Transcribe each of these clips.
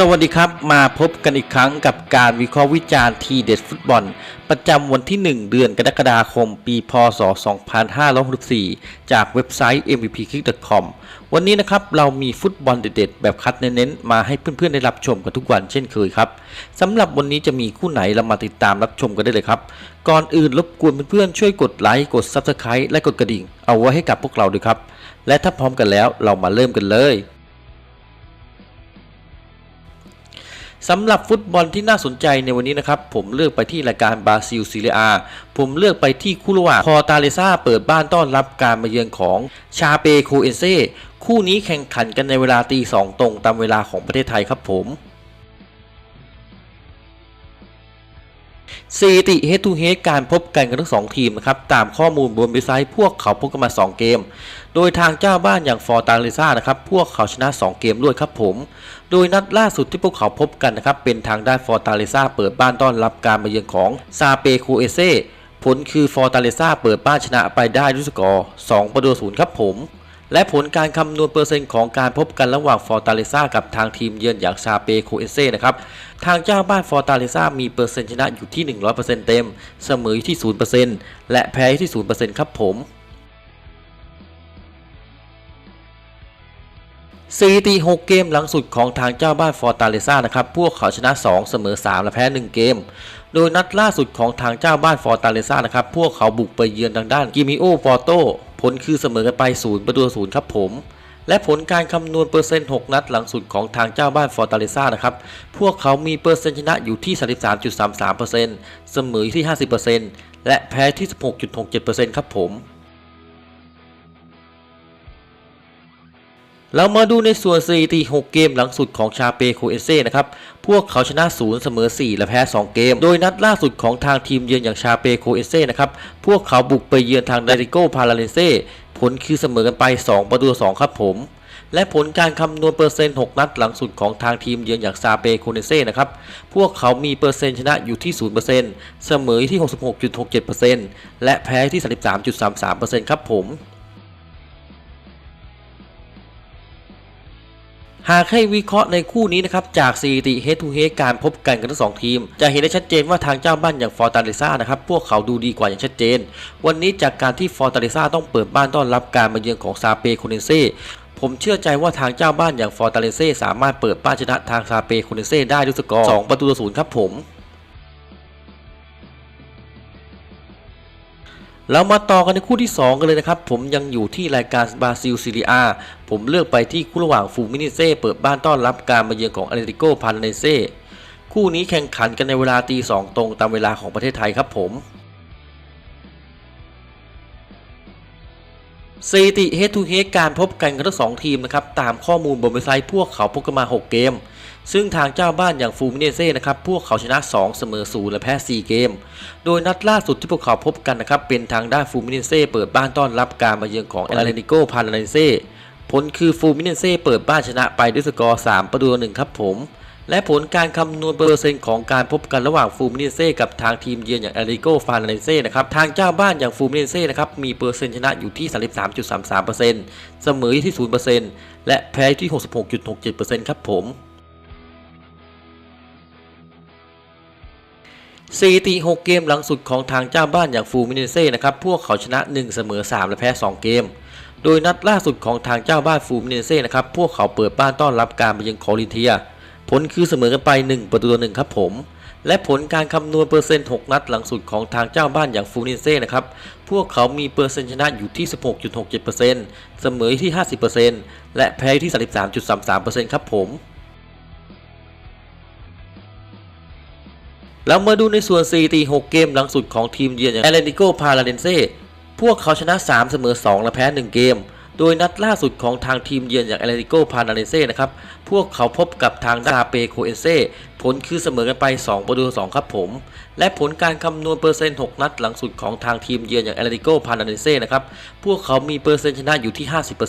สวัสดีครับมาพบกันอีกครั้งกับการวิเคราะห์วิจารณ์ทีเด็ดฟุตบอล ประจำวันที่ 1 เดือนกรกฎาคม ปีพศ 2564 จากเว็บไซต์ mvpkick.com วันนี้นะครับเรามีฟุตบอลเด็ดๆแบบคัดเน้นๆมาให้เพื่อนๆได้รับชมกันทุกวันเช่นเคยครับสำหรับวันนี้จะมีคู่ไหนเรามาติดตามรับชมกันได้เลยครับ ก่อนอื่นรบกวนเพื่อนๆช่วยกดไลค์กด Subscribe และกดกระดิ่ง เอาไว้ให้กับพวกเราด้วยครับ และถ้าพร้อมกันแล้วเรามาเริ่มกันเลย สำหรับฟุตบอลที่น่าสนใจในวันนี้นะครับผมเลือกไปที่รายการบราซิลซีเรียอาผมเลือกไปที่คู่ระหว่างพอตาเลซาเปิดบ้านต้อนรับการมาเยือนของชาเปโคเอนเซคู่นี้แข่งขันกันในเวลาตีสองตรงตามเวลาของประเทศไทยครับผมสถิติ head to head การพบกันกันทั้งสองทีมนะครับ ตามข้อมูลบนเว็บไซต์พวกเขาพบกันมา 2 เกมโดยทางเจ้าบ้านอย่างฟอร์ตาเลซ่านะครับพวกเขาชนะ 2 เกมด้วยครับผม โดยนัดล่าสุดที่พวกเขาพบกันนะครับเป็นทางด้านฟอร์ตาเลซ่าเปิดบ้านต้อนรับการมาเยือนของซาเปโคเอเซผลคือฟอร์ตาเลซ่าเปิดบ้านชนะไปได้ด้วยสกอร์2ประตูศูนย์ครับผมและผลการคำนวณเปอร์เซ็นต์ของการพบกันระหว่างฟอร์ตาเลซ่ากับทางทีมเยือนอย่างชาเปโคเอเซ่นะครับ ทางเจ้าบ้านฟอร์ตาเลซ่ามีเปอร์เซ็นต์ชนะอยู่ที่ 100%เต็ม เสมออยู่ที่ 0%และแพ้อยู่ที่ 0%ครับผม สถิติ6เกมหลังสุดของทางเจ้าบ้านฟอร์ตาเลซ่านะครับ พวกเขาชนะ 2 เสมอ 3 และแพ้ 1 เกม โดยนัดล่าสุดของทางเจ้าบ้านฟอร์ตาเลซ่านะครับ พวกเขาบุกไปเยือนทางด้านกิมิโอฟอร์โตผลคือเสมอกันไป 0 ประตูศูนย์ครับผม และผลการคำนวณเปอร์เซ็นต์ 6 นัดหลังสุดของทางเจ้าบ้านฟอร์ตาเลซ่านะครับ พวกเขามีเปอร์เซ็นต์ชนะอยู่ที่ 33.33%เสมออยู่ที่ 50%และแพ้ที่ 16.67%ครับผม เรามาดูในส่วนสถิติ6เกมหลังสุดของชาเปโคเอเซ่นะครับ พวกเขาชนะ 0 เสมอ 4 และแพ้ 2 เกม โดยนัดล่าสุดของทางทีมเยือนอย่างชาเปโคเอเซ่นะครับ พวกเขาบุกไปเยือนทางไดริโกพาราเลเซ่ ผลคือเสมอกันไป 2 ประตู 2 ครับผม และผลการคำนวณเปอร์เซ็นต์ 6 นัดหลังสุดของทางทีมเยือนอย่างซาเปโคเนเซ่นะครับ พวกเขามีเปอร์เซ็นต์ชนะอยู่ที่ 0%เสมอที่ 66.67%และแพ้ที่ 33.33%ครับผม หากให้วิเคราะห์ในคู่นี้นะครับจากสถิติเฮทูเฮการพบกันกันทั้งสองทีม จะเห็นได้ชัดเจนว่าทางเจ้าบ้านอย่างฟอร์ตาเลซ่านะครับพวกเขาดูดีกว่าอย่างชัดเจน วันนี้จากการที่ฟอร์ตาเลซ่าต้องเปิดบ้านต้อนรับการมาเยือนของซาเปโคเนเซ่ผมเชื่อใจว่าทางเจ้าบ้านอย่างฟอร์ตาเลเซ่สามารถเปิดบ้านชนะทางซาเปโคเนเซ่ได้ด้วยสกอร์2ประตูต่อศูนย์ครับผม เรามาต่อกันในคู่ที่ 2 กันเลยนะครับ ผมยังอยู่ที่รายการบราซิลซีเรียอาผมเลือกไปที่คู่ระหว่างฟูมินิเซ่เปิดบ้านต้อนรับการมาเยือนของอเลติโกพาราเนเซ่คู่นี้แข่งขันกันในเวลาตีสองตรงตามเวลาของประเทศไทยครับผมสถิติ head to head การพบกันของทั้งสองทีมนะครับ ตามข้อมูลบนเว็บไซต์พวกเขาพบกันมา 6 เกม ซึ่งทางเจ้าบ้านอย่างฟูมิเนเซ่นะครับพวกเขาชนะ 2 เสมอ0และแพ้ 4 เกม โดยนัดล่าสุดที่พวกเขาพบกันนะครับเป็นทางด้านฟูมิเนเซ่เปิดบ้านต้อนรับการมาเยือนของเอลเลนิโกพาราเนเซ่ผลคือฟูมิเนเซ่เปิดบ้านชนะไปด้วยสกอร์ 3 ประตูต่อหนึ่งครับผม และผลการคำนวณเปอร์เซ็นต์ของการพบกันระหว่างฟูมิเนเซ่กับทางทีมเยือนอย่างเอริโกฟาราเนเซ่นะครับทางเจ้าบ้านอย่างฟูมิเนเซ่นะครับมีเปอร์เซ็นต์ชนะอยู่ที่ 33.33%เสมอที่ 0%และแพ้ที่ 66.67%ครับผม สถิติ 6 เกมหลังสุดของทางเจ้าบ้านอย่างฟูมิเนเซ่นะครับพวกเขาชนะ 1 เสมอ 3 และแพ้ 2 เกม โดยนัดล่าสุดของทางเจ้าบ้านฟูมิเนเซ่นะครับพวกเขาเปิดบ้านต้อนรับการไปยังคอรินเทีย ผลคือเสมอกันไป 1 ประตูต่อหนึ่งครับผม และผลการคำนวณเปอร์เซ็นต์ 6 นัดหลังสุดของทางเจ้าบ้านอย่างฟูมิเนเซ่นะครับพวกเขามีเปอร์เซ็นต์ชนะอยู่ที่ 16.67%เสมอที่ 50%และแพ้ที่ 33.33%ครับผม แล้วมาดูในส่วนสถิติ6เกมหลังสุดของทีมเยือนอย่างแอตเลติโกพาราเดนเซ่พวกเขาชนะ 3 เสมอ 2 และแพ้ 1 เกม โดยนัดล่าสุดของทางทีมเยือนอย่างแอตเลติโกพาราเดนเซ่นะครับ พวกเขาพบกับทางดาเปโคเอนเซ่ผลคือเสมอกันไป 2 ประตู2ครับผม และผลการคำนวณเปอร์เซ็นต์ 6 นัดหลังสุดของทางทีมเยือนอย่างแอตเลติโกพาราเดนเซ่นะครับ พวกเขามีเปอร์เซ็นต์ชนะอยู่ที่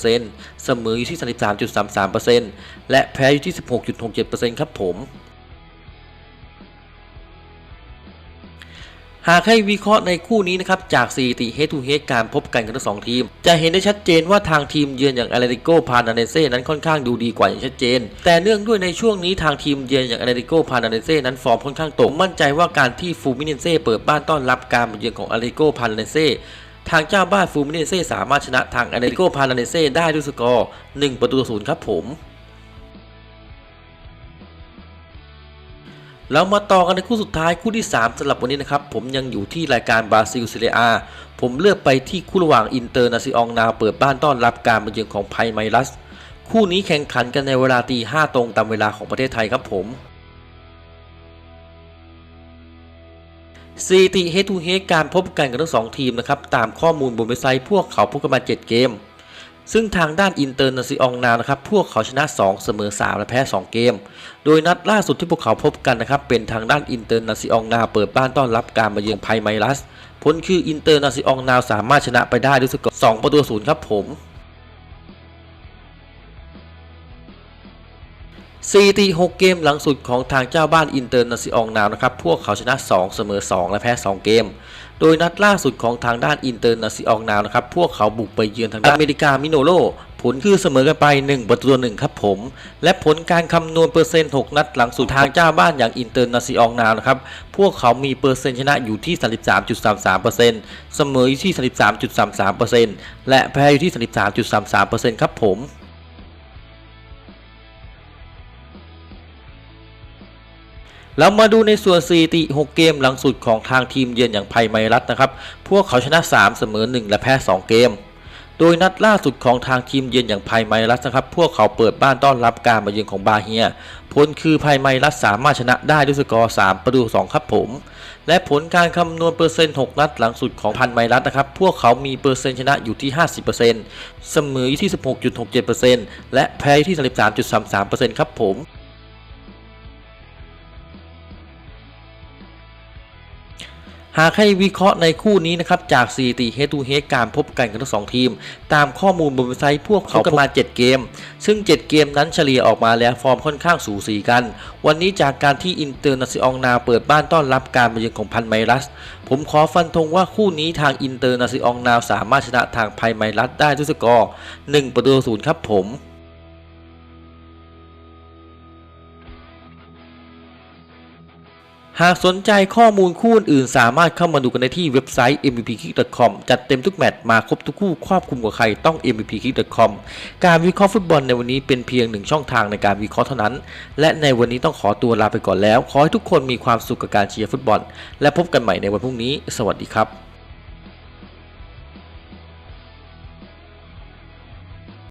50%เสมออยู่ที่ 33.33%และแพ้อยู่ที่ 16.67%ครับผม หากให้วิเคราะห์ในคู่นี้นะครับจากสถิติ head to head การพบกันของทั้งสองทีม จะเห็นได้ชัดเจนว่าทางทีมเยือนอย่าง a t l e t i c o p a r n a n e s e นั้นค่อนข้างดูดีกว่าอย่างชัดเจน แต่เนื่องด้วยในช่วงนี้ทางทีมเยือนอย่าง a t l e t i c o p a r n a n e s e นั้นฟอร์มค่อนข้างตกมั่นใจว่าการที่ฟูมิเนเซ่เปิดบ้านต้อนรับการมาเยือนของ a t l e t i c o p a r n a n e s e ทางเจ้าบ้านฟูมิเนเซ่สามารถชนะทาง a t l e t i c o p a r n a n e s e ได้ด้วยสกอร์1ประตูต่อศูนย์ครับผม เรามาต่อกันในคู่สุดท้ายคู่ที่ 3สำหรับวันนี้นะครับ ผมยังอยู่ที่รายการบราซิลซีเรียอาผมเลือกไปที่คู่ระหว่างอินเตอร์นาซิอองนาเปิดบ้านต้อนรับการมาเยือนของไพไมรัส คู่นี้แข่งขันกันในเวลาตีห้าตรงตามเวลาของประเทศไทยครับผมสถิติเฮทูเฮการพบกันกับทั้งสองทีมนะครับตามข้อมูลบนเว็บไซต์พวกเขาพบกันมา 7 เกม ซึ่งทางด้านอินเตอร์นซิองนานะครับพวกเขาชนะ 2 เสมอ 3 และแพ้ 2 เกม โดยนัดล่าสุดที่พวกเขาพบกันนะครับเป็นทางด้านอินเตอร์นซิองนาเปิดบ้านต้อนรับการมาเยือนไพไมรัส ผลคืออินเตอร์นซิองนาสามารถชนะไปได้ด้วยสกอร์2ประตูศูนย์ครับผมสถิติ6เกมหลังสุดของทางเจ้าบ้านอินเตอร์นซิองนานะครับพวกเขาชนะ 2 เสมอ 2 และแพ้ 2 เกม โดยนัดล่าสุดของทางด้านอินเตอร์นาซิอองนาวนะครับ พวกเขาบุกไปเยือนทางด้านอเมริกามิโนโล ผลคือเสมอกันไป 1 ประตูหนึ่งครับผม และผลการคำนวณเปอร์เซ็นต์ 6 นัดหลังสุดทางเจ้าบ้านอย่างอินเตอร์นาซิอองนาวนะครับ พวกเขามีเปอร์เซ็นต์ชนะอยู่ที่ 33.33%เสมออยู่ที่ 33.33%และแพ้อยู่ที่ 33.33%ครับผม แล้วมาดูในส่วนสถิติ 6 เกมหลังสุดของทางทีมเยือนอย่างไพไมรัตนะครับ พวกเขาชนะ 3 เสมอ 1 และแพ้ 2 เกม โดยนัดล่าสุดของทางทีมเยือนอย่างไพไมรัสนะครับ พวกเขาเปิดบ้านต้อนรับการมาเยือนของบาเฮีย ผลคือไพไมรัสสามารถชนะได้ด้วยสกอร์ 3 ประตู 2 ครับผม และผลการคำนวณเปอร์เซ็นต์ 6 นัดหลังสุดของพันไมรัสนะครับ พวกเขามีเปอร์เซ็นต์ชนะอยู่ที่ 50%เสมออยู่ที่ 16.67%และแพ้ที่ 33.33%ครับผม หากให้วิเคราะห์ในคู่นี้นะครับจากสถิติ head to head การพบกันของทั้งสองทีม ตามข้อมูลบนเว็บไซต์พวกเขากันมา 7 เกม ซึ่ง 7 เกมนั้นเฉลี่ยออกมาแล้วฟอร์มค่อนข้างสูสีกัน วันนี้จากการที่อินเตอร์นาซิองนาเปิดบ้านต้อนรับการมาเยือนของพันไมรัส ผมขอฟันธงว่าคู่นี้ทางอินเตอร์นาซิองนาสามารถชนะทางไพไมรัสได้ด้วยสกอร์1ประตูศูนย์ครับผม หากสนใจข้อมูลคู่อื่นสามารถเข้ามาดูกันได้ที่เว็บไซต์ mvpkick.com จัดเต็มทุกแมตช์มาครบทุกคู่ครอบคลุมกว่าใครต้อง mvpkick.com การวิเคราะห์ฟุตบอลในวันนี้เป็นเพียงหนึ่งช่องทางในการวิเคราะห์เท่านั้น และในวันนี้ต้องขอตัวลาไปก่อนแล้ว ขอให้ทุกคนมีความสุขกับการเชียร์ฟุตบอล และพบกันใหม่ในวันพรุ่งนี้ สวัสดีครับ